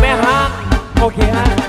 แม่ฮักโอเคฮะ